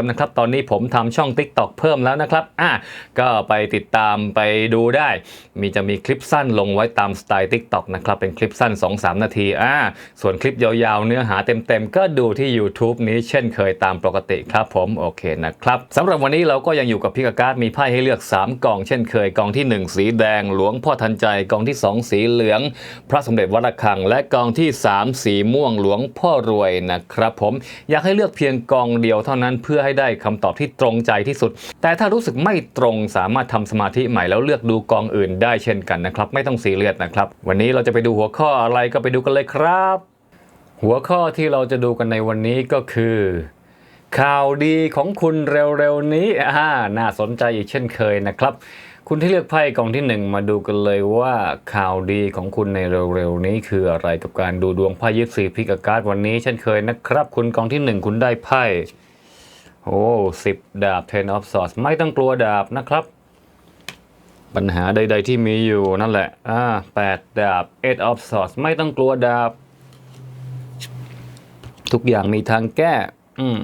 มนะครับ ตอนนี้ผมทำช่อง TikTok เพิ่มแล้วนะครับอะก็ไปติดตามไปดูได้ มีจะมีคลิปสั้นลงไว้ตามสไตล์ TikTok นะครับ เป็นคลิปสั้น 2-3 นาทีอ่าส่วนคลิปยาวๆ เนื้อหาเต็มๆ ก็ดูที่ YouTube นี้เช่นเคยตามปกติครับผมโอเคนะครับสำหรับวันนี้เราก็ยังอยู่กับพี่กบการ์ดมีไพ่ให้เลือก 3กล่องเช่นเคยกล่องที่ 1 สีแดง หลวงพ่อทันใจกล่องที่ 2 สีเหลือง พระสมเด็จวัดระฆัง และกล่องที่ 3 สีม่วงหลวงพ่อรวยนะครับผมอยากให้เลือกเพียงกล่องเดียวเท่านั้นเพื่อให้ได้คำตอบที่ตรงใจที่สุด แต่ถ้ารู้สึกไม่ตรงสามารถทำสมาธิใหม่แล้วเลือกดูกองอื่นได้เช่นกันนะครับ ไม่ต้องซีเรียสนะครับ วันนี้เราจะไปดูหัวข้ออะไรก็ไปดูกันเลยครับ หัวข้อที่เราจะดูกันในวันนี้ก็คือ ข่าวดีของคุณเร็วๆนี้อ่าน่าสนใจอีกเช่นเคยนะครับคุณที่เลือกไพ่กองที่หนึ่งมาดูกันเลยว่าข่าวดีของคุณในเร็วๆนี้คืออะไรกับการดูดวงไพ่ยิปซีพิกการ์ดวันนี้เช่นเคยนะครับ คุณกองที่หนึ่งคุณได้ไพ่ โอ้สิบดาบ ten of swords ไม่ต้องกลัวดาบนะครับ ปัญหาใด ๆ ที่มีอยู่นั่นแหละ อ่าแปดดาบ eight of swords ไม่ต้องกลัวดาบ ทุกอย่างมีทางแก้ อืม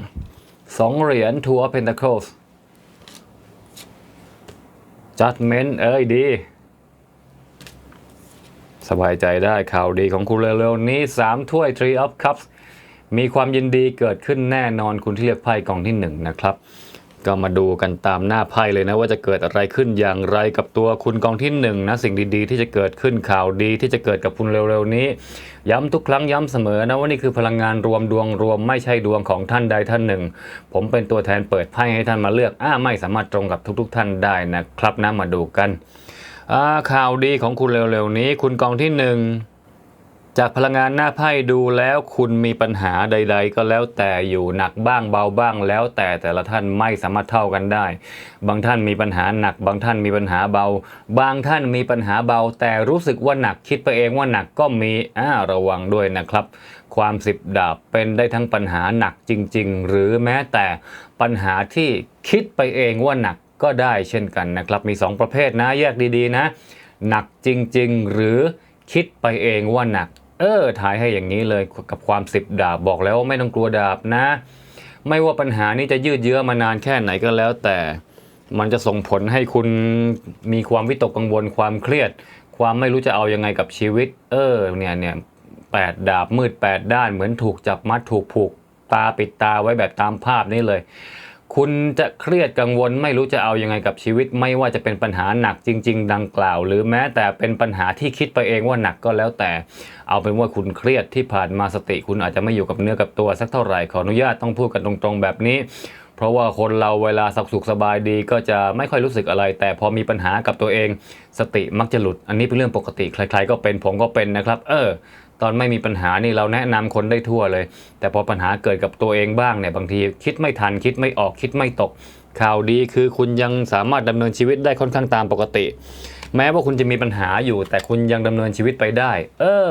สองเหรียญ two of pentacles judgment เอ้ยดี สบายใจได้ข่าวดีของคุณเร็วๆนี้ 3 ถ้วย three of cups มีความยินดีเกิดขึ้นแน่นอนคุณที่เลือกไพ่กองที่1นนะครับ ก็มาดูกันตามหน้าไพ่เลยนะว่าจะเกิดอะไรขึ้นอย่างไรกับตัวคุณกองที่1นะสิ่งดีๆ ที่จะเกิดขึ้นข่าวดีที่จะเกิดกับคุณเร็วๆนี้ ย้ำทุกครั้งย้ำเสมอนะว่านี่คือพลังงานรวมดวงรวมไม่ใช่ดวงของท่านใดท่านหนึ่ง ผมเป็นตัวแทนเปิดไพ่ให้ท่านมาเลือกอ้าไม่สามารถตรงกับทุก ๆ ท่านได้นะครับนะมาดูกันอ่าข่าวดีของคุณเร็วๆนี้ คุณกองที่หนึ่ง จากพลังงานหน้าไพ่ดูแล้วคุณมีปัญหาใด ๆ ก็แล้วแต่อยู่หนักบ้างเบาบ้าง แล้วแต่แต่ละท่านไม่สามารถเท่ากันได้ บางท่านมีปัญหาหนัก บางท่านมีปัญหาเบา บางท่านมีปัญหาเบา แต่รู้สึกว่าหนักคิดไปเองว่าหนักก็มีอ่าระวังด้วยนะครับ ความสิบดาบเป็นได้ทั้งปัญหาหนักจริง ๆ หรือแม้แต่ปัญหาที่คิดไปเองว่าหนักก็ได้เช่นกันนะครับ มีสองประเภทนะแยกดีๆนะ หนักจริง ๆ หรือคิดไปเองว่าหนัก เออถ่ายให้อย่างนี้เลยกับความสิบดาบบอกแล้วว่าไม่ต้องกลัวดาบนะ ไม่ว่าปัญหานี้จะยืดเยื้อมานานแค่ไหนก็แล้ว แต่มันจะส่งผลให้คุณมีความวิตกกังวลความเครียด ความไม่รู้จะเอายังไงกับชีวิต เออเนี่ยเนี่ยแปดดาบมืดแปดด้านเหมือนถูกจับมัดถูกผูกตาปิดตาไว้แบบตามภาพนี้เลย คุณจะเครียดกังวลไม่รู้จะเอายังไงกับชีวิต ไม่ว่าจะเป็นปัญหาหนักจริง ๆ ดังกล่าว หรือแม้แต่เป็นปัญหาที่คิดไปเองว่าหนักก็แล้วแต่ เอาเป็นว่าคุณเครียดที่ผ่านมาสติ คุณอาจจะไม่อยู่กับเนื้อกับตัวสักเท่าไหร่ขออนุญาตต้องพูดกันตรงๆแบบนี้ เพราะว่าคนเราเวลาสุขสุขสบายดีก็จะไม่ค่อยรู้สึกอะไร แต่พอมีปัญหากับตัวเอง สติมักจะหลุด อันนี้เป็นเรื่องปกติใคร ๆ ก็เป็นผมก็เป็นนะครับ เออ ตอนไม่มีปัญหานี่เราแนะนำคนได้ทั่วเลย แต่พอปัญหาเกิดกับตัวเองบ้างเนี่ยบางทีคิดไม่ทันคิดไม่ออกคิดไม่ตก ข่าวดีคือคุณยังสามารถดำเนินชีวิตได้ค่อนข้างตามปกติ แม้ว่าคุณจะมีปัญหาอยู่ แต่คุณยังดำเนินชีวิตไปได้ เออ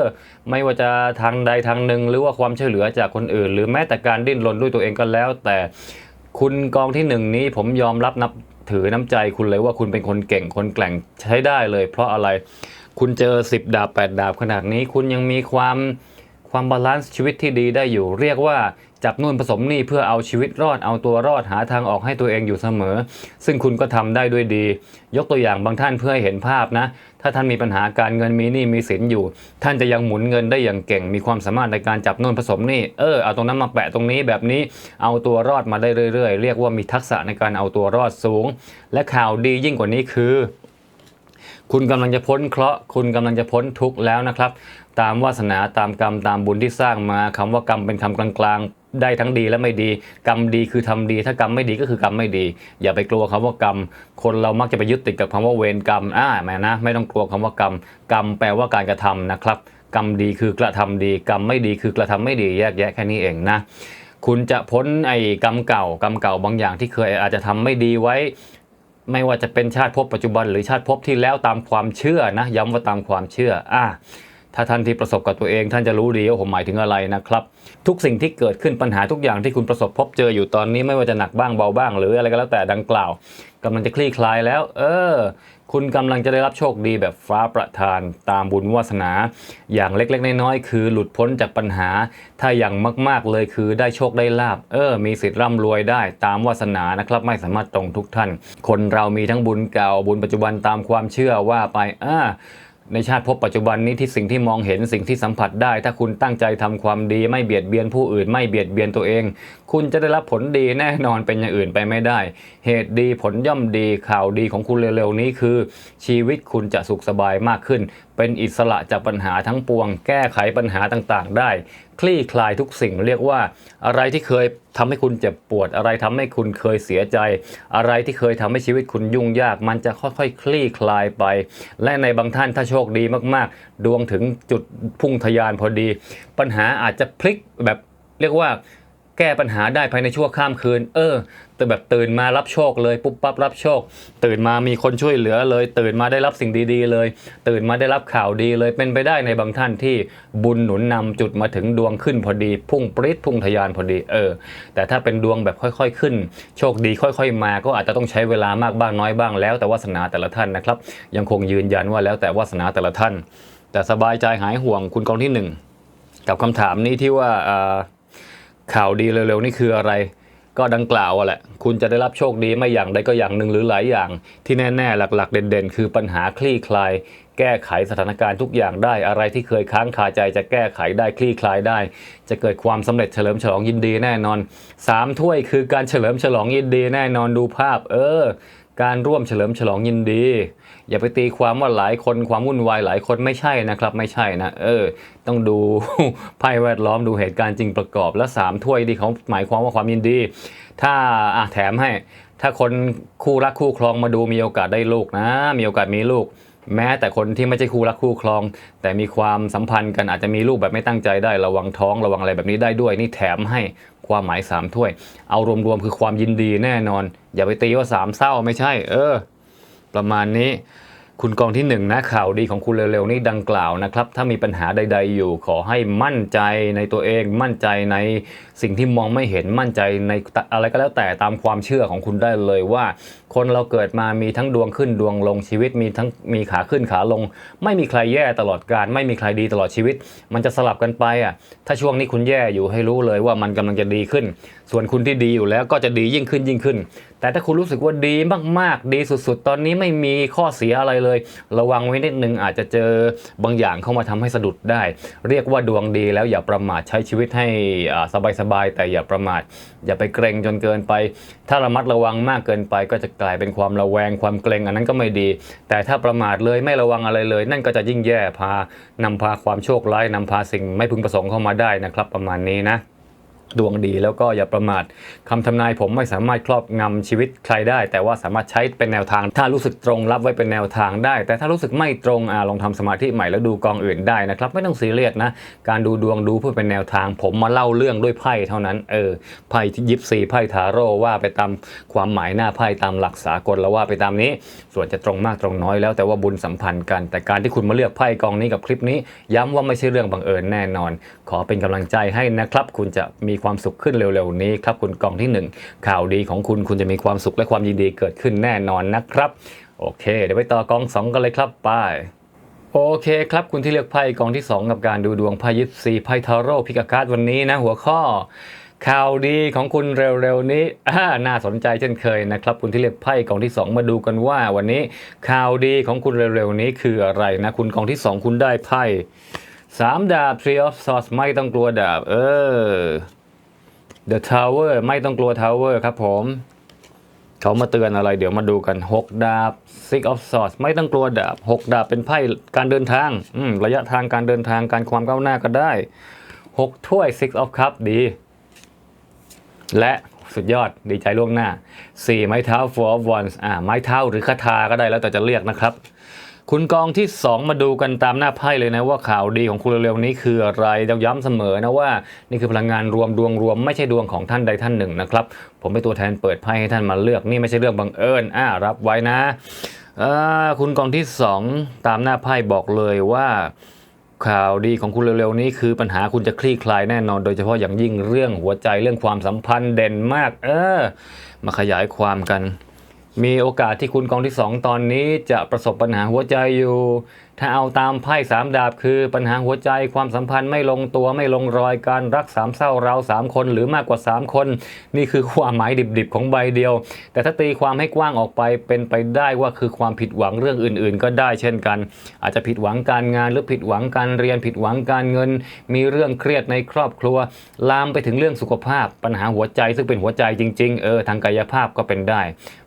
ไม่ว่าจะทางใดทางหนึ่งหรือว่าความช่วยเหลือจากคนอื่น หรือแม้แต่การดิ้นรนด้วยตัวเองก็แล้ว แต่คุณกองที่หนึ่งนี้ผมยอมรับนับถือน้ำใจคุณเลยว่าคุณเป็นคนเก่งคนแกร่งใช้ได้เลย เพราะอะไร คุณเจอ 10 ดาบ 8 ดาบขนาดนี้ คุณยังมีความความบาลานซ์ชีวิตที่ดีได้อยู่ เรียกว่าจับนู่นผสมนี่เพื่อเอาชีวิตรอดเอาตัวรอดหาทางออกให้ตัวเองอยู่เสมอ ซึ่งคุณก็ทำได้ด้วยดี ยกตัวอย่างบางท่านเพื่อให้เห็นภาพนะ ถ้าท่านมีปัญหาการเงินมีหนี้มีสินอยู่ ท่านจะยังหมุนเงินได้อย่างเก่ง มีความสามารถในการจับนู่นผสมนี่เออเอาตรงนั้นมาแปะตรงนี้แบบนี้เอาตัวรอดมาได้เรื่อย ๆ เรียกว่ามีทักษะในการเอาตัวรอดสูง และข่าวดียิ่งกว่านี้คือ คุณกำลังจะพ้นเคราะห์คุณกำลังจะพ้นทุกข์แล้วนะครับ ตามวาสนาตามกรรมตามบุญที่สร้างมาคำว่ากรรมเป็นคำกลางๆ ได้ทั้งดีและไม่ดี กรรมดีคือทำดี ถ้ากรรมไม่ดีก็คือกรรมไม่ดี อย่าไปกลัวคำว่ากรรม คนเรามักจะไปยึดติดกับคำว่าเวรกรรมอ่าแม่นะ ไม่ต้องกลัวคำว่ากรรม กรรมแปลว่าการกระทำนะครับ กรรมดีคือกระทำดี กรรมไม่ดีคือกระทำไม่ดีแยกแยะแค่นี้เองนะคุณจะพ้นไอ้กรรมเก่ากรรมเก่าบางอย่างที่เคยอาจจะทำไม่ดีไว้ ไม่ว่าจะเป็นชาติภพปัจจุบันหรือชาติภพที่แล้วตามความเชื่อนะ ย้ำว่าตามความเชื่ออะ ถ้าท่านที่ประสบกับตัวเอง ท่านจะรู้ดีว่าผมหมายถึงอะไรนะครับ ทุกสิ่งที่เกิดขึ้นปัญหาทุกอย่างที่คุณประสบพบเจออยู่ตอนนี้ไม่ว่าจะหนักบ้างเบาบ้าง หรืออะไรก็แล้วแต่ดังกล่าวกำลังจะคลี่คลายแล้ว เออ คุณกำลังจะได้รับโชคดีแบบฟ้าประทานตามบุญวาสนา อย่างเล็กๆน้อยๆคือหลุดพ้นจากปัญหา ถ้าอย่างมากๆเลยคือได้โชคได้ลาบเออ มีสิทธิ์ร่ำรวยได้ตามวาสนานะครับ ไม่สามารถตรงทุกท่าน คนเรามีทั้งบุญเก่าบุญปัจจุบันตามความเชื่อว่าไปอ่า ในชาติพบปัจจุบันนี้ที่สิ่งที่มองเห็นสิ่งที่สัมผัสได้ ถ้าคุณตั้งใจทำความดีไม่เบียดเบียนผู้อื่น ไม่เบียดเบียนตัวเอง คุณจะได้รับผลดีแน่นอนเป็นอย่างอื่นไปไม่ได้ เหตุดีผลย่อมดีข่าวดีของคุณเร็วๆนี้คือ ชีวิตคุณจะสุขสบายมากขึ้น เป็นอิสระจากปัญหาทั้งปวง แก้ไขปัญหาต่างๆ ได้ คลี่คลายทุกสิ่งเรียกว่า อะไรที่เคยทำให้คุณเจ็บปวด อะไรทำให้คุณเคยเสียใจ อะไรที่เคยทำให้ชีวิตคุณยุ่งยาก มันจะค่อยๆ คลี่คลายไป และในบางท่านถ้าโชคดีมากๆ ดวงถึงจุดพุ่งทะยานพอดี ปัญหาอาจจะพลิกแบบเรียกว่า แก้ปัญหาได้ภายในชั่วข้ามคืน เออแต่แบบตื่นมารับโชคเลยปุ๊บปั๊บรับโชค ตื่นมามีคนช่วยเหลือเลย ตื่นมาได้รับสิ่งดีๆเลย ตื่นมาได้รับข่าวดีเลยเป็นไปได้ในบางท่านที่บุญหนุนนำจุดมาถึงดวงขึ้นพอดี พุ่งปริ๊ดพุ่งทะยานพอดีเออ แต่ถ้าเป็นดวงแบบค่อย ๆ ขึ้น โชคดีค่อย ๆ มาก็อาจจะต้องใช้เวลามากบ้างน้อยบ้างแล้ว แต่วาสนาแต่ละท่านนะครับ ยังคงยืนยันว่าแล้วแต่วาสนาแต่ละท่าน แต่สบายใจหายห่วงคุณกองที่หนึ่งกับคำถามนี้ที่ว่าอ่า ข่าวดีเร็วๆนี่คืออะไร ก็ดังกล่าวแหละ คุณจะได้รับโชคดีไม่อย่างใดก็อย่างหนึ่งหรือหลายอย่าง ที่แน่ๆหลักๆ เด่นๆ คือปัญหาคลี่คลาย แก้ไขสถานการณ์ทุกอย่างได้อะไรที่เคยค้างคาใจจะแก้ไขได้คลี่คลายได้ จะเกิดความสำเร็จเฉลิมฉลองยินดีแน่นอนสามถ้วยคือการเฉลิมฉลองยินดีแน่นอนดูภาพ เออ การร่วมเฉลิมฉลองยินดี อย่าไปตีความว่าหลายคนความวุ่นวายหลายคนไม่ใช่นะครับ ไม่ใช่นะ เออ ต้องดูไพ่แวดล้อมดูเหตุการณ์จริงประกอบ และสามถ้วยที่เขาหมายความว่าความยินดี ถ้าอะแถมให้ ถ้าคนคู่รักคู่ครองมาดูมีโอกาสได้ลูกนะ มีโอกาสมีลูกแม้แต่คนที่ไม่ใช่คู่รักคู่ครอง แต่มีความสัมพันธ์กันอาจจะมีลูกแบบไม่ตั้งใจได้ระวังท้องระวังอะไรแบบนี้ได้ด้วย นี่แถมให้ความหมายสามถ้วย เอารวมๆคือความยินดีแน่นอน อย่าไปตีว่าสามเศร้าไม่ใช่ เออ ประมาณนี้ คุณกองที่หนึ่งนะข่าวดีของคุณเร็วๆนี้ดังกล่าวนะครับ ถ้ามีปัญหาใด ๆ อยู่ขอให้มั่นใจในตัวเอง มั่นใจในสิ่งที่มองไม่เห็นมั่นใจในอะไรก็แล้วแต่ตามความเชื่อของคุณได้เลยว่า คนเราเกิดมามีทั้งดวงขึ้นดวงลงชีวิตมีทั้งมีขาขึ้นขาลง ไม่มีใครแย่ตลอดการไม่มีใครดีตลอดชีวิต มันจะสลับกันไปอะถ้าช่วงนี้คุณแย่อยู่ให้รู้เลยว่ามันกำลังจะดีขึ้น ส่วนคุณที่ดีอยู่แล้วก็จะดียิ่งขึ้นยิ่งขึ้น แต่ถ้าคุณรู้สึกว่าดีมากๆ ดีสุดๆ ตอนนี้ไม่มีข้อเสียอะไรเลย ระวังไว้นิดนึงอาจจะเจอบางอย่างเข้ามาทำให้สะดุดได้ เรียกว่าดวงดีแล้วอย่าประมาทใช้ชีวิตให้สบายๆแต่อย่าประมาท อย่าไปเกรงจนเกินไป ถ้าระมัดระวังมากเกินไป ก็จะกลายเป็นความระแวงความเกรงอันนั้นก็ไม่ดี แต่ถ้าประมาทเลยไม่ระวังอะไรเลย นั่นก็จะยิ่งแย่พานำพาความโชคร้ายนำพาสิ่งไม่พึงประสงค์เข้ามาได้นะครับ ประมาณนี้นะ ดวงดีแล้วก็อย่าประมาทคำทำนายผมไม่สามารถครอบงำชีวิตใครได้ แต่ว่าสามารถใช้เป็นแนวทาง ถ้ารู้สึกตรงรับไว้เป็นแนวทางได้ แต่ถ้ารู้สึกไม่ตรงอลองทำสมาธิใหม่แล้วดูกองอื่นได้นะครับ ไม่ต้องซีเรียสนะ การดูดวงดูเพื่อเป็นแนวทาง ผมมาเล่าเรื่องด้วยไพ่เท่านั้นเออไพ่ยิปซีไพ่ทาโร่ว่าไปตามความหมายหน้าไพ่ตามหลักสากลแล้วว่าไปตามนี้ ส่วนจะตรงมากตรงน้อยแล้วแต่ว่าบุญสัมพันธ์กัน แต่การที่คุณมาเลือกไพ่กองนี้กับคลิปนี้ ย้ำว่าไม่ใช่เรื่องบังเอิญแน่นอน ขอเป็นกำลังใจให้นะครับ คุณจะมีความสุขขึ้นเร็วๆนี้ครับคุณกองที่หนึ่งข่าวดีของคุณคุณจะมีความสุขและความยินดีเกิดขึ้นแน่นอนนะครับ โอเค เดี๋ยวไปต่อกองสองกันเลยครับไปโอเคครับ คุณที่เลือกไพ่กองที่ 2 กับการดูดวงไพ่ยิปซีไพ่ทาโร่พิกาการ์ดวันนี้นะหัวข้อข่าวดีของคุณเร็วๆนี้น่าสนใจเช่นเคยนะครับ คุณที่เลือกไพ่กองที่ 2 มาดูกันว่า วันนี้ข่าวดีของคุณเร็วๆนี้คืออะไรนะคุณกองที่ 2 คุณได้ไพ่สามดาบ Three of Swords ไม่ต้องกลัวดาบ เออ The Tower ไม่ต้องกลัว Tower ครับผม เขามาเตือนอะไรเดี๋ยวมาดูกัน 6 ดาบ Six of Swords ไม่ต้องกลัวดาบ 6 ดาบเป็นไพ่การเดินทางระยะทางการเดินทางการความก้าวหน้าก็ได้ 6 ถ้วย Six of Cup ดี และสุดยอดดีใจล่วงหน้า 4 ไม้เท้า Four of Wands อ่าไม้เท้าหรือคาถาก็ได้แล้วแต่จะเรียกนะครับ คุณกองที่ 2 มาดูกันตามหน้าไพ่เลยนะว่าข่าวดีของคุณเร็วๆนี้คืออะไรเราย้ำเสมอนะว่านี่คือพลังงานรวมดวงรวมไม่ใช่ดวงของท่านใดท่านหนึ่งนะครับ ผมเป็นตัวแทนเปิดไพ่ให้ท่านมาเลือกนี่ไม่ใช่เรื่องบังเอิญอ่ารับไว้นะคุณกองที่ 2 ตามหน้าไพ่บอกเลยว่าข่าวดีของคุณเร็วๆนี้คือปัญหาคุณจะคลี่คลายแน่นอน โดยเฉพาะอย่างยิ่งเรื่องหัวใจเรื่องความสัมพันธ์เด่นมาก เออ มาขยายความกัน มีโอกาสที่คุณกองที่ 2 ตอนนี้จะประสบปัญหาหัวใจอยู่ ถ้าเอาตามไพ่สามดาบคือปัญหาหัวใจความสัมพันธ์ไม่ลงตัวไม่ลงรอยการรักสามเศร้าเราสามคนหรือมากกว่า 3 คน นี่คือความหมายดิบๆของใบเดียว แต่ถ้าตีความให้กว้างออกไปเป็นไปได้ว่าคือความผิดหวังเรื่องอื่นๆ ก็ได้เช่นกัน อาจจะผิดหวังการงานหรือผิดหวังการเรียนผิดหวังการเงิน มีเรื่องเครียดในครอบครัว ลามไปถึงเรื่องสุขภาพ ปัญหาหัวใจซึ่งเป็นหัวใจจริงๆเออทางกายภาพก็เป็นได้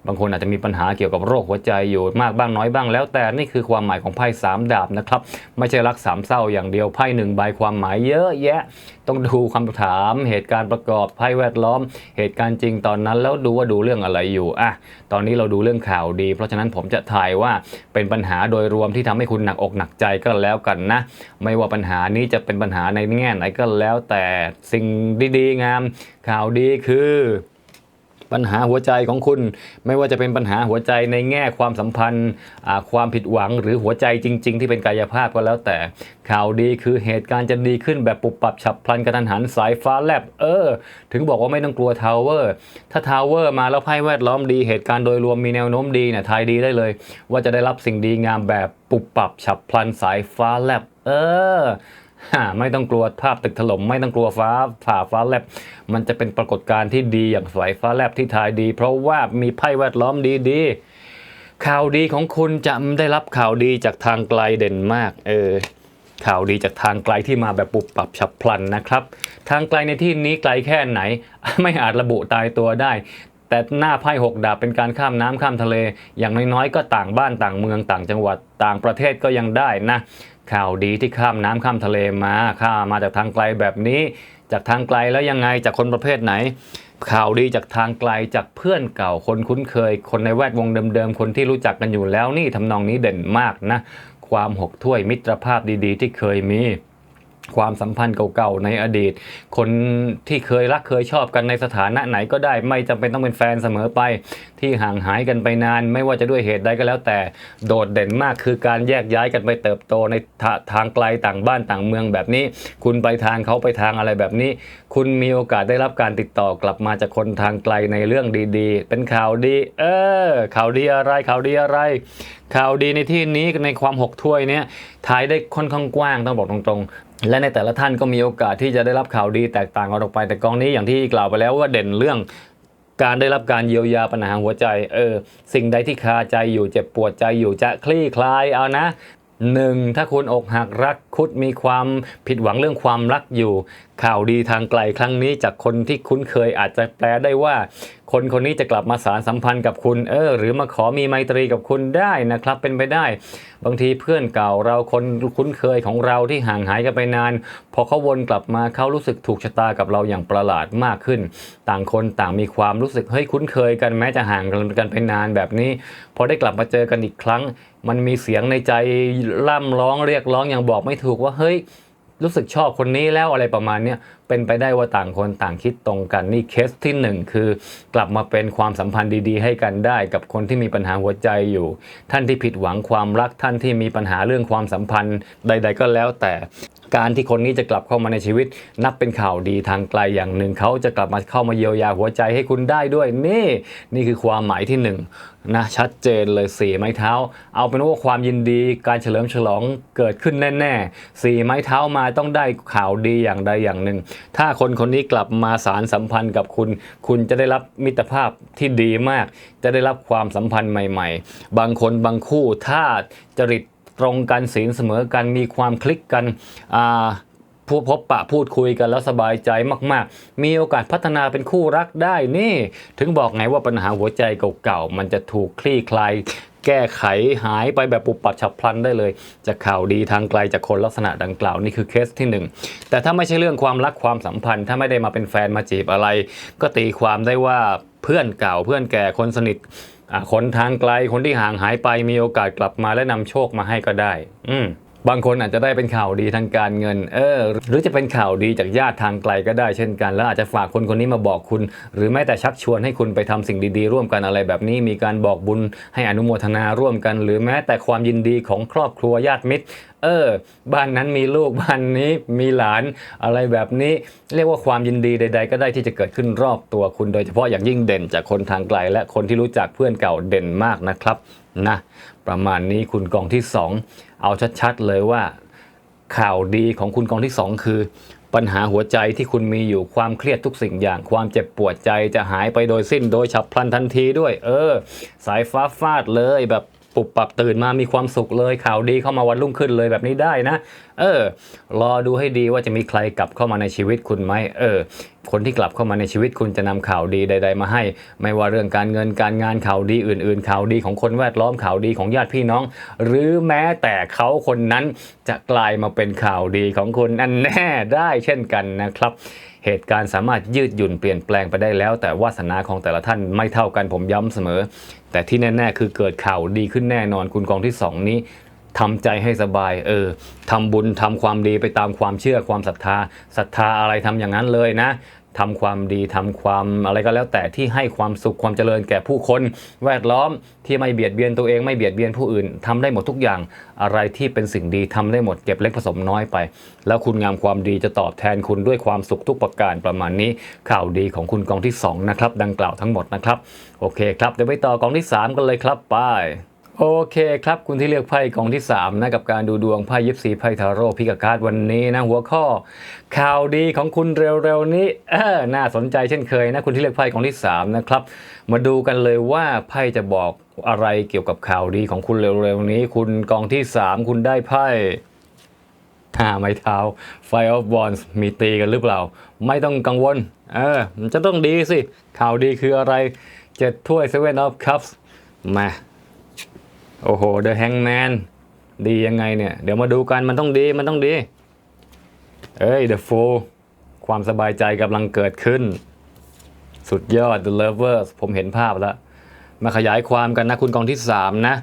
บางคนอาจจะมีปัญหาเกี่ยวกับโรคหัวใจอยู่มากบ้างน้อยบ้างแล้ว แต่นี่คือความหมายของไพ่สามดาบนะครับ ไม่ใช่รักสามเศร้าอย่างเดียวไพ่หนึ่งใบความหมายเยอะแยะ ต้องดูคำถาม เหตุการณ์ประกอบไพ่แวดล้อม เหตุการณ์จริงตอนนั้นแล้วดูว่าดูเรื่องอะไรอยู่อะตอนนี้เราดูเรื่องข่าวดี เพราะฉะนั้นผมจะถ่ายว่าเป็นปัญหาโดยรวมที่ทำให้คุณหนักอกหนักใจก็แล้วกันนะ ไม่ว่าปัญหานี้จะเป็นปัญหาในแง่ไหนก็แล้วแต่สิ่งดีๆงามข่าวดีคือ ปัญหาหัวใจของคุณ ไม่ว่าจะเป็นปัญหาหัวใจในแง่ความสัมพันธ์ความผิดหวังหรือหัวใจจริง ๆ ที่เป็นกายภาพก็แล้วแต่ข่าวดีคือเหตุการณ์จะดีขึ้นแบบปุบปับฉับพลันกระทันหันสายฟ้าแลบเออ ถึงบอกว่าไม่ต้องกลัวทาวเวอร์ถ้าทาวเวอร์มาแล้วไพ่แวดล้อมดีเหตุการณ์โดยรวมมีแนวโน้มดีเนี่ยทายดีได้เลย ว่าจะได้รับสิ่งดีงามแบบปุบปับฉับพลันสายฟ้าแลบเออ ไม่ต้องกลัวภาพตึกถล่มไม่ต้องกลัวฟ้าผ่าฟ้าแลบ มันจะเป็นปรากฏการณ์ที่ดีอย่างสายฟ้าแลบที่ทายดี เพราะว่ามีไพ่แวดล้อมดีๆ ข่าวดีของคุณจะได้รับข่าวดีจากทางไกลเด่นมาก เออ ข่าวดีจากทางไกลที่มาแบบปุบปับฉับพลันนะครับ ทางไกลในที่นี้ไกลแค่ไหน ไม่อาจระบุตายตัวได้แต่หน้าไพ่หกดาบเป็นการข้ามน้ำข้ามทะเล อย่างน้อยๆ ก็ต่างบ้านต่างเมืองต่างจังหวัดต่างประเทศก็ยังได้นะ ข่าวดีที่ข้ามน้ำข้ามทะเลมาข้ามาจากทางไกลแบบนี้ จากทางไกลแล้วยังไงจากคนประเภทไหน ข่าวดีจากทางไกลจากเพื่อนเก่าคนคุ้นเคย คนในแวดวงเดิมๆคนที่รู้จักกันอยู่แล้วนี่ทำนองนี้เด่นมากนะ ความหกถ้วยมิตรภาพดีๆ ที่เคยมี ความสัมพันธ์เก่าๆในอดีต คนที่เคยรักเคยชอบกันในสถานะไหนก็ได้ไม่จำเป็นต้องเป็นแฟนเสมอไป ที่ห่างหายกันไปนาน ไม่ว่าจะด้วยเหตุใดก็แล้วแต่โดดเด่นมากคือการแยกย้ายกันไปเติบโตในทาทางไกลต่างบ้านต่างเมืองแบบนี้ คุณไปทางเขาไปทางอะไรแบบนี้ คุณมีโอกาสได้รับการติดต่อกลับมาจากคนทางไกลในเรื่องดีๆ เป็นข่าวดี เออข่าวดีอะไรข่าวดีอะไร ข่าวดีในที่นี้ในความหกถ้วยเนี่ยทายได้ค่อนข้างกว้างต้องบอกตรงๆ และในแต่ละท่านก็มีโอกาสที่จะได้รับข่าวดีแตกต่างกันออกไป แต่กองนี้อย่างที่กล่าวไปแล้วว่าเด่นเรื่องการได้รับการเยียวยาปัญหาหัวใจ เออ สิ่งใดที่คาใจอยู่เจ็บปวดใจอยู่จะคลี่คลายเอานะหนึ่งถ้าคุณอกหักรักคุดมีความผิดหวังเรื่องความรักอยู่ ข่าวดีทางไกลครั้งนี้จากคนที่คุ้นเคยอาจจะแปลได้ว่า คนคนนี้จะกลับมาสารสัมพันธ์กับคุณเออหรือมาขอมีไมตรีกับคุณได้นะครับ เป็นไปได้ บางทีเพื่อนเก่าเราคนคุ้นเคยของเราที่ห่างหายกันไปนาน พอเขาวนกลับมาเขารู้สึกถูกชะตากับเราอย่างประหลาดมากขึ้น ต่างคนต่างมีความรู้สึกเฮ้ยคุ้นเคยกันแม้จะห่างกันไปนานแบบนี้ พอได้กลับมาเจอกันอีกครั้ง มันมีเสียงในใจล่ำร้องเรียกร้องอย่างบอกไม่ถูกว่าเฮ้ย รู้สึกชอบคนนี้แล้วอะไรประมาณนี้เป็นไปได้ว่าต่างคนต่างคิดตรงกันนี่เคสที่หนึ่งคือกลับมาเป็นความสัมพันธ์ดีๆ ให้กันได้ กับคนที่มีปัญหาหัวใจอยู่ ท่านที่ผิดหวังความรักท่านที่มีปัญหาเรื่องความสัมพันธ์ใด ๆ ก็แล้วแต่ การที่คนนี้จะกลับเข้ามาในชีวิต นับเป็นข่าวดีทางไกลอย่างหนึ่งเขาจะกลับมาเข้ามาเยียวยาหัวใจให้คุณได้ด้วยนี่ นี่คือความหมายที่หนึ่งนะชัดเจนเลยสี่ไม้เท้า เอาเป็นว่าความยินดีการเฉลิมฉลองเกิดขึ้นแน่ๆสี่ไม้เท้ามาต้องได้ข่าวดีอย่างใดอย่างหนึ่ง ถ้าคนคนนี้กลับมาสารสัมพันธ์กับคุณ คุณจะได้รับมิตรภาพที่ดีมาก จะได้รับความสัมพันธ์ใหม่ ๆ บางคนบางคู่ถ้าจริต ตรงกันศีลเสมอกันมีความคลิกกันอ่าพบปะพูดคุยกันแล้วสบายใจมาก ๆ มีโอกาสพัฒนาเป็นคู่รักได้นี่ ถึงบอกไงว่าปัญหาหัวใจเก่าๆ มันจะถูกคลี่คลายแก้ไขหายไปแบบปุบปับฉับพลันได้เลย จากข่าวดีทางไกลจากคนลักษณะดังกล่าวนี่คือเคสที่หนึ่งแต่ถ้าไม่ใช่เรื่องความรักความสัมพันธ์ ถ้าไม่ได้มาเป็นแฟนมาจีบอะไร ก็ตีความได้ว่าเพื่อนเก่าเพื่อนแก่คนสนิท คนทางไกลคนที่ห่างหายไปมีโอกาสกลับมาและนำโชคมาให้ก็ได้ อืม บางคนอาจจะได้เป็นข่าวดีทางการเงิน เออ หรือจะเป็นข่าวดีจากญาติทางไกลก็ได้เช่นกัน แล้วอาจจะฝากคนคนนี้มาบอกคุณ หรือแม้แต่ชักชวนให้คุณไปทำสิ่งดีๆ ร่วมกันอะไรแบบนี้ มีการบอกบุญให้อนุโมทนาร่วมกัน หรือแม้แต่ความยินดีของครอบครัวญาติมิตร เออ บ้านนั้นมีลูกบ้านนี้มีหลานอะไรแบบนี้ เรียกว่าความยินดีใด ๆ ก็ได้ที่จะเกิดขึ้นรอบตัวคุณ โดยเฉพาะอย่างยิ่งเด่นจากคนทางไกล และคนที่รู้จักเพื่อนเก่าเด่นมากนะครับนะ ประมาณนี้คุณกองที่สองเอาชัดๆเลยว่าข่าวดีของคุณกองที่ 2 คือ ปัญหาหัวใจที่คุณมีอยู่ความเครียดทุกสิ่งอย่าง ความเจ็บปวดใจจะหายไปโดยสิ้นโดยฉับพลันทันทีด้วย เออ สายฟ้าฟาดเลยแบบ ปุบปับตื่นมามีความสุขเลยข่าวดีเข้ามาวันรุ่งขึ้นเลยแบบนี้ได้นะ เออ รอดูให้ดีว่าจะมีใครกลับเข้ามาในชีวิตคุณไหมเออ คนที่กลับเข้ามาในชีวิตคุณจะนำข่าวดีใด ๆ มาให้ ไม่ว่าเรื่องการเงินการงานข่าวดีอื่น ๆ ข่าวดีของคนแวดล้อมข่าวดีของญาติพี่น้อง หรือแม้แต่เขาคนนั้นจะกลายมาเป็นข่าวดีของคุณอันแน่ได้เช่นกันนะครับ เหตุการณ์สามารถยืดหยุ่นเปลี่ยนแปลงไปได้แล้ว แต่วาสนาของแต่ละท่านไม่เท่ากันผมย้ำเสมอ แต่ที่แน่ ๆ คือเกิดข่าวดีขึ้นแน่นอนคุณกองที่สองนี้ทำใจให้สบายเออทำบุญทำความดีไปตามความเชื่อความศรัทธาศรัทธาอะไรทำอย่างนั้นเลยนะ ทำความดีทำความอะไรก็แล้วแต่ที่ให้ความสุขความเจริญแก่ผู้คนแวดล้อมที่ไม่เบียดเบียนตัวเองไม่เบียดเบียนผู้อื่นทำได้หมดทุกอย่างอะไรที่เป็นสิ่งดีทำได้หมดเก็บเล็กผสมน้อยไป แล้วคุณงามความดีจะตอบแทนคุณด้วยความสุขทุกประการประมาณนี้ข่าวดีของคุณกองที่สองนะครับดังกล่าวทั้งหมดนะครับโอเคครับเดี๋ยวไปต่อกองที่สามกันเลยครับไป โอเคครับ คุณที่เลือกไพ่กองที่3นะกับการดูดวงไพ่ยิปซีไพ่ทาโร่พิกาการ์ดวันนี้นะหัวข้อ ข่าวดีของคุณเร็วๆนี้เออน่าสนใจเช่นเคยนะคุณที่เลือกไพ่กองที่3นะครับมาดูกันเลยว่าไพ่จะบอกอะไรเกี่ยวกับข่าวดีของคุณเร็วๆนี้ คุณกองที่ 3 คุณได้ไพ่ห้าไม้เท้า Fire of Wands มีตีกันหรือเปล่า ไม่ต้องกังวลเออมันจะต้องดีสิข่าวดีคืออะไรเจ็ดถ้วย Seven of Cups มา โอ้โหเดอะแฮงแมนดียังไงเนี่ย เดี๋ยวมาดูกันมันต้องดีมันต้องดี เอ้ย The Fool ความสบายใจกำลังเกิดขึ้น สุดยอด The Lovers ผมเห็นภาพแล้ว มาขยายความกันนะคุณกองที่ 3 นะ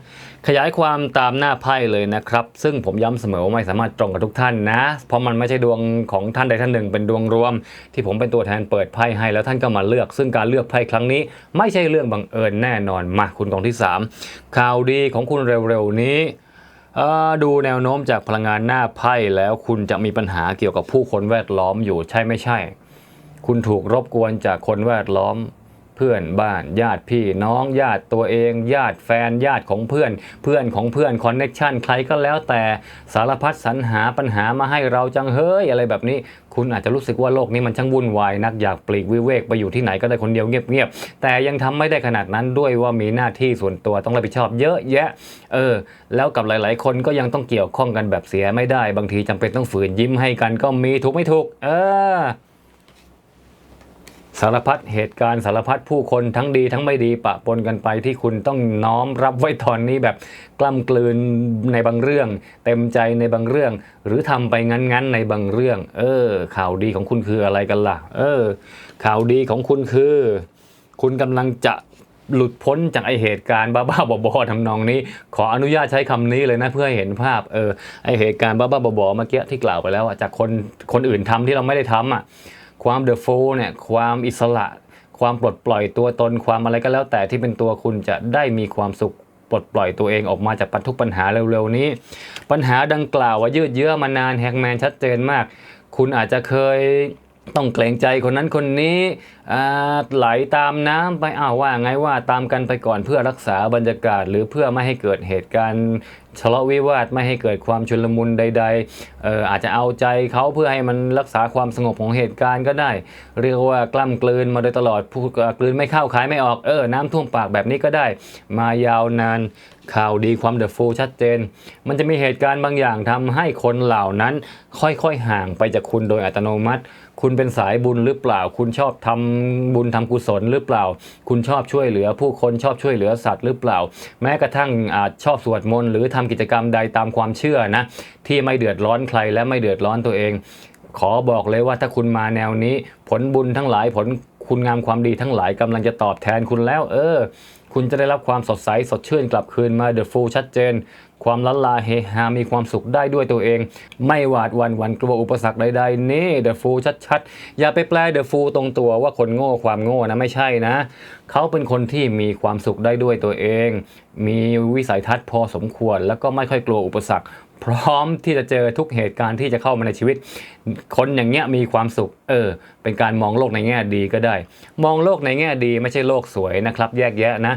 ขยายความตามหน้าไพ่เลยนะครับ ซึ่งผมย้ำเสมอว่าไม่สามารถตรงกับทุกท่านนะ เพราะมันไม่ใช่ดวงของท่านใดท่านหนึ่ง เป็นดวงรวม ที่ผมเป็นตัวแทนเปิดไพ่ให้แล้วท่านก็มาเลือก ซึ่งการเลือกไพ่ครั้งนี้ ไม่ใช่เรื่องบังเอิญแน่นอนมาคุณกองที่ 3 ข่าวดีของคุณเร็วๆนี้ดูแนวโน้มจากพลังงานหน้าไพ่แล้วคุณจะมีปัญหาเกี่ยวกับผู้คนแวดล้อมอยู่ใช่ไม่ใช่ คุณถูกรบกวนจากคนแวดล้อม เพื่อนบ้าน ญาติพี่น้องญาติตัวเอง ญาติแฟนญาติของเพื่อน เพื่อนของเพื่อนคอนเน็ชันใครก็แล้วแต่สารพัดสรรหาปัญหามาให้เราจังเฮ้ยอะไรแบบนี้ คุณอาจจะรู้สึกว่าโลกนี้มันช่างวุ่นวายนักอยากปลีกวิเวกไปอยู่ที่ไหนก็ได้คนเดียวเงียบๆแต่ยังทำไม่ได้ขนาดนั้นด้วยว่ามีหน้าที่ส่วนตัวต้องรับผิดชอบเยอะแยะ เออ แล้วกับหลาย ๆ คนก็ยังต้องเกี่ยวข้องกันแบบเสียไม่ได้ บางทีจำเป็นต้องฝืนยิ้มให้กันก็มีถูกไม่ถูก เออ สารพัดเหตุการณ์สารพัดผู้คนทั้งดีทั้งไม่ดีปะปนกันไปที่คุณต้องน้อมรับไว้ตอนนี้แบบกล้ำกลืนในบางเรื่อง เต็มใจในบางเรื่อง หรือทำไปงั้นๆในบางเรื่อง เออ ข่าวดีของคุณคืออะไรกันล่ะ เออ ข่าวดีของคุณคือ คุณกำลังจะหลุดพ้นจากไอเหตุการณ์บ้าๆบอๆทำนองนี้ ขออนุญาตใช้คำนี้เลยนะเพื่อให้เห็นภาพเออไอเหตุการณ์บ้าๆบอๆเมื่อกี้ที่กล่าวไปแล้วอะจากคนคนอื่นทำที่เราไม่ได้ทำอะ ความเดอะโฟเนี่ยความอิสระ ความปลดปล่อยตัวตนความอะไรก็แล้วแต่ที่เป็นตัวคุณจะได้มีความสุขปลดปล่อยตัวเองออกมาจากปัญทุกปัญหาเร็วๆนี้ ปัญหาดังกล่าวว่ายืดเยื้อมานานแฮกแมนชัดเจนมาก คุณอาจจะเคย ต้องเกรงใจคนนั้นคนนี้ไหลตามน้ำไปอ้าวว่าไงว่าตามกันไปก่อนเพื่อรักษาบรรยากาศ หรือเพื่อไม่ให้เกิดเหตุการณ์ทะเลาะวิวาทไม่ให้เกิดความชุลมุนใดๆอออาจจะเอาใจเขาเพื่อให้มันรักษาความสงบของเหตุการณ์ก็ได้ เรียกว่ากล้ำกลืนมาโดยตลอดพูดกลืนไม่เข้าขายไม่ออกเออน้ำท่วมปากแบบนี้ก็ได้ มายาวนานข่าวดีความเดอะฟูชัดเจน มันจะมีเหตุการณ์บางอย่างทำให้คนเหล่านั้น ค่อยๆห่างไปจากคุณโดยอัตโนมัติ คุณเป็นสายบุญหรือเปล่า คุณชอบทำบุญทำกุศลหรือเปล่า คุณชอบช่วยเหลือ ผู้คนชอบช่วยเหลือสัตว์หรือเปล่า แม้กระทั่งอาจชอบสวดมนต์หรือทำกิจกรรมใดตามความเชื่อนะ ที่ไม่เดือดร้อนใครและไม่เดือดร้อนตัวเอง ขอบอกเลยว่าถ้าคุณมาแนวนี้ ผลบุญทั้งหลายผลคุณงามความดีทั้งหลายกำลังจะตอบแทนคุณแล้ว เออ คุณจะได้รับความสดใสสดชื่นกลับคืนมาเดอะฟูชัดเจน ความละลาเฮฮา มีความสุขได้ด้วยตัวเอง ไม่หวาดวันวันกลัวอุปสรรคใดๆ นี่เดอะฟูชัดๆ อย่าไปแปลเดอะฟูตรงตัวว่าคนโง่ความโง่นะไม่ใช่นะ เขาเป็นคนที่มีความสุขได้ด้วยตัวเอง มีวิสัยทัศน์พอสมควร แล้วก็ไม่ค่อยกลัวอุปสรรค พร้อมที่จะเจอทุกเหตุการณ์ที่จะเข้ามาในชีวิต คนอย่างเงี้ยมีความสุข เออ เป็นการมองโลกในแง่ดีก็ได้ มองโลกในแง่ดีไม่ใช่โลกสวยนะครับ แยกแยะนะ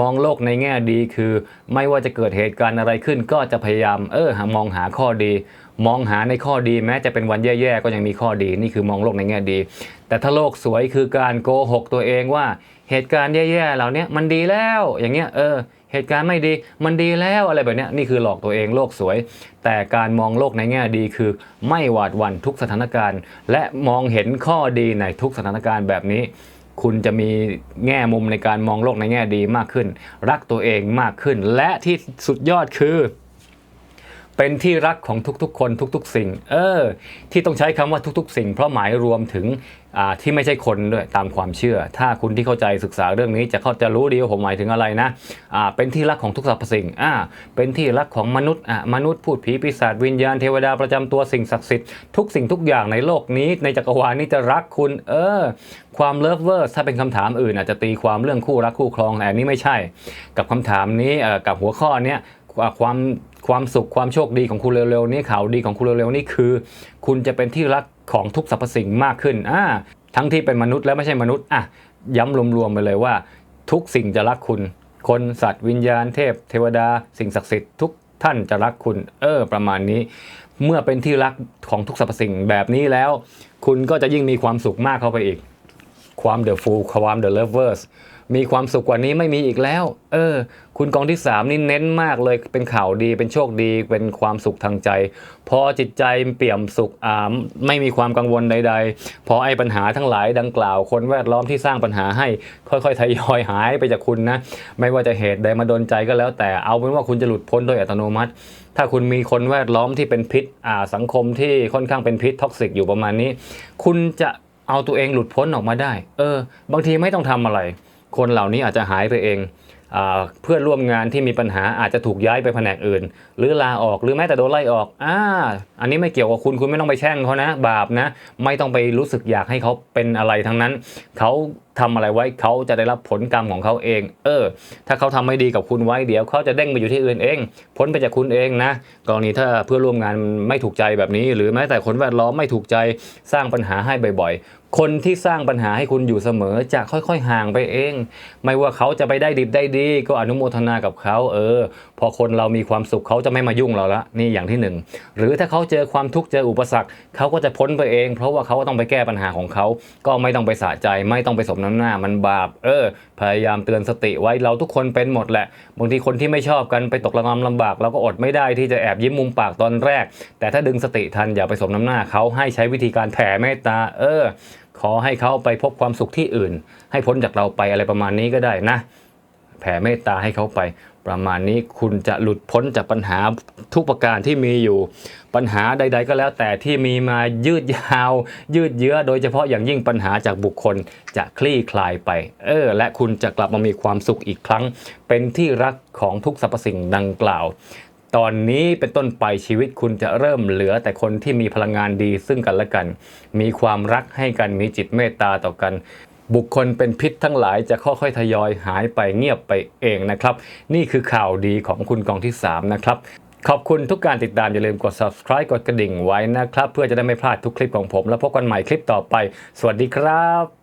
มองโลกในแง่ดีคือ ไม่ว่าจะเกิดเหตุการณ์อะไรขึ้น ก็จะพยายาม เออ มองหาข้อดี มองหาในข้อดีแม้จะเป็นวันแย่ๆก็ยังมีข้อดี นี่คือมองโลกในแง่ดี แต่ถ้าโลกสวยคือการโกหกตัวเองว่า เหตุการณ์แย่ๆเหล่านี้มันดีแล้ว อย่างเงี้ย เออ เหตุการณ์ไม่ดี มันดีแล้วอะไรแบบนี้นี่คือหลอกตัวเองโลกสวย แต่การมองโลกในแง่ดีคือ ไม่หวาดหวั่นทุกสถานการณ์ และมองเห็นข้อดีในทุกสถานการณ์แบบนี้ คุณจะมีแง่มุมในการมองโลกในแง่ดีมากขึ้น รักตัวเองมากขึ้น และที่สุดยอดคือเป็นที่รักของทุกๆ คนทุก ๆ สิ่ง เออ ที่ต้องใช้คำว่าทุก ๆ สิ่ง เพราะหมายรวมถึง ที่ไม่ใช่คนด้วยตามความเชื่อ ถ้าคุณที่เข้าใจศึกษาเรื่องนี้จะเข้าจะรู้ดีว่าผมหมายถึงอะไรนะอ่าเป็นที่รักของทุกสรรพสิ่งเป็นที่รักของมนุษย์มนุษย์พูดผีปีศาจวิญญาณเทวดาประจำตัวสิ่งศักดิ์สิทธิ์ทุกสิ่งทุกอย่างในโลกนี้ในจักรวาลนี้จะรักคุณ เออ ความเลิฟเวอร์ถ้าเป็นคำถามอื่น อาจจะตีความเรื่องคู่รักคู่ครองแต่อันนี้ไม่ใช่ กับคำถามนี้กับหัวข้อนี้ความความสุขความโชคดีของคุณเร็วๆนี้ข่าวดีของคุณเร็วๆนี้คือ คุณจะเป็นที่รัก ของทุกสรรพสิ่งมากขึ้นอ่าทั้งที่เป็นมนุษย์และไม่ใช่มนุษย์อะย้ำรวมๆไปเลยว่า ทุกสิ่งจะรักคุณ คนสัตว์วิญญาณเทพ เทวดา สิ่งศักดิ์สิทธิ์ทุกท่านจะรักคุณ เออ ประมาณนี้ เมื่อเป็นที่รักของทุกสรรพสิ่งแบบนี้แล้ว คุณก็จะยิ่งมีความสุขมากเข้าไปอีก ความเดอะฟูลความเดอะเลเวอร์สมีความสุขกว่านี้ไม่มีอีกแล้ว เออ คุณกองที่ 3 นี่เน้นมากเลยเป็นข่าวดีเป็นโชคดีเป็นความสุขทางใจ พอจิตใจเปี่ยมสุขอ่าไม่มีความกังวลใด ๆ พอไอ้ปัญหาทั้งหลายดังกล่าว คนแวดล้อมที่สร้างปัญหาให้ ค่อยๆทยอยหายไปจากคุณนะ ไม่ว่าจะเหตุใดมาดนใจก็แล้ว แต่เอาเป็นว่าคุณจะหลุดพ้นโดยอัตโนมัติ ถ้าคุณมีคนแวดล้อมที่เป็นพิษอ่าสังคมที่ค่อนข้างเป็นพิษท็อกซิกอยู่ประมาณนี้ คุณจะ เอาตัวเองหลุดพ้นออกมาได้ เออ บางทีไม่ต้องทำอะไร คนเหล่านี้อาจจะหายไปเองอาเพื่อนร่วมงานที่มีปัญหาอาจจะถูกย้ายไปแผนกอื่น หรือลาออกหรือแม้แต่โดนไล่ออกอ่าอันนี้ไม่เกี่ยวกับคุณคุณไม่ต้องไปแช่งเขานะ บาปนะ ไม่ต้องไปรู้สึกอยากให้เขาเป็นอะไรทั้งนั้นเขาทำอะไรไว้เขาจะได้รับผลกรรมของเขาเอง เออ ถ้าเขาทำไม่ดีกับคุณไว้เดี๋ยวเขาจะเด้งไปอยู่ที่อื่นเอง พ้นไปจากคุณเองนะ กรณีถ้าเพื่อร่วมงานไม่ถูกใจแบบนี้ หรือแม้แต่คนแวดล้อมไม่ถูกใจสร้างปัญหาให้บ่อยๆ คนที่สร้างปัญหาให้คุณอยู่เสมอจะค่อยๆห่างไปเอง ไม่ว่าเขาจะไปได้ดิบได้ดี ก็อนุโมทนากับเขาเออ พอคนเรามีความสุขเขาจะไม่มายุ่งเราละนี่อย่างที่หนึ่งหรือถ้าเขาเจอความทุกข์เจออุปสรรคเขาก็จะพ้นไปเอง เพราะว่าเขาก็ต้องไปแก้ปัญหาของเขาก็ไม่ต้องไปสะใจไม่ต้องไปสมน้ำหน้ามันบาป เออ พยายามเตือนสติไว้เราทุกคนเป็นหมดแหละ บางทีคนที่ไม่ชอบกันไปตกระกำลำบาก เราก็อดไม่ได้ที่จะแอบยิ้มมุมปากตอนแรก แต่ถ้าดึงสติทันอย่าไปสมน้ำหน้าเขาให้ใช้วิธีการแผ่เมตตา เออ ขอให้เขาไปพบความสุขที่อื่น ให้พ้นจากเราไปอะไรประมาณนี้ก็ได้นะ แผ่เมตตาให้เขาไป ประมาณนี้คุณจะหลุดพ้นจากปัญหาทุกประการที่มีอยู่ ปัญหาใด ๆ ก็แล้วแต่ที่มีมายืดยาว ยืดเยื้อโดยเฉพาะอย่างยิ่งปัญหาจากบุคคลจะคลี่คลายไป เออ และคุณจะกลับมามีความสุขอีกครั้ง เป็นที่รักของทุกสรรพสิ่งดังกล่าวตอนนี้เป็นต้นไปชีวิตคุณจะเริ่มเหลือแต่คนที่มีพลังงานดีซึ่งกันและกัน มีความรักให้กันมีจิตเมตตาต่อกัน บุคคลเป็นพิษทั้งหลายจะค่อยๆทยอยหายไปเงียบไปเองนะครับ นี่คือข่าวดีของคุณกองที่ 3 นะครับ ขอบคุณทุกการติดตาม อย่าลืมกด subscribe กดกระดิ่งไว้นะครับ เพื่อจะได้ไม่พลาดทุกคลิปของผม แล้วพบกันใหม่คลิปต่อไป สวัสดีครับ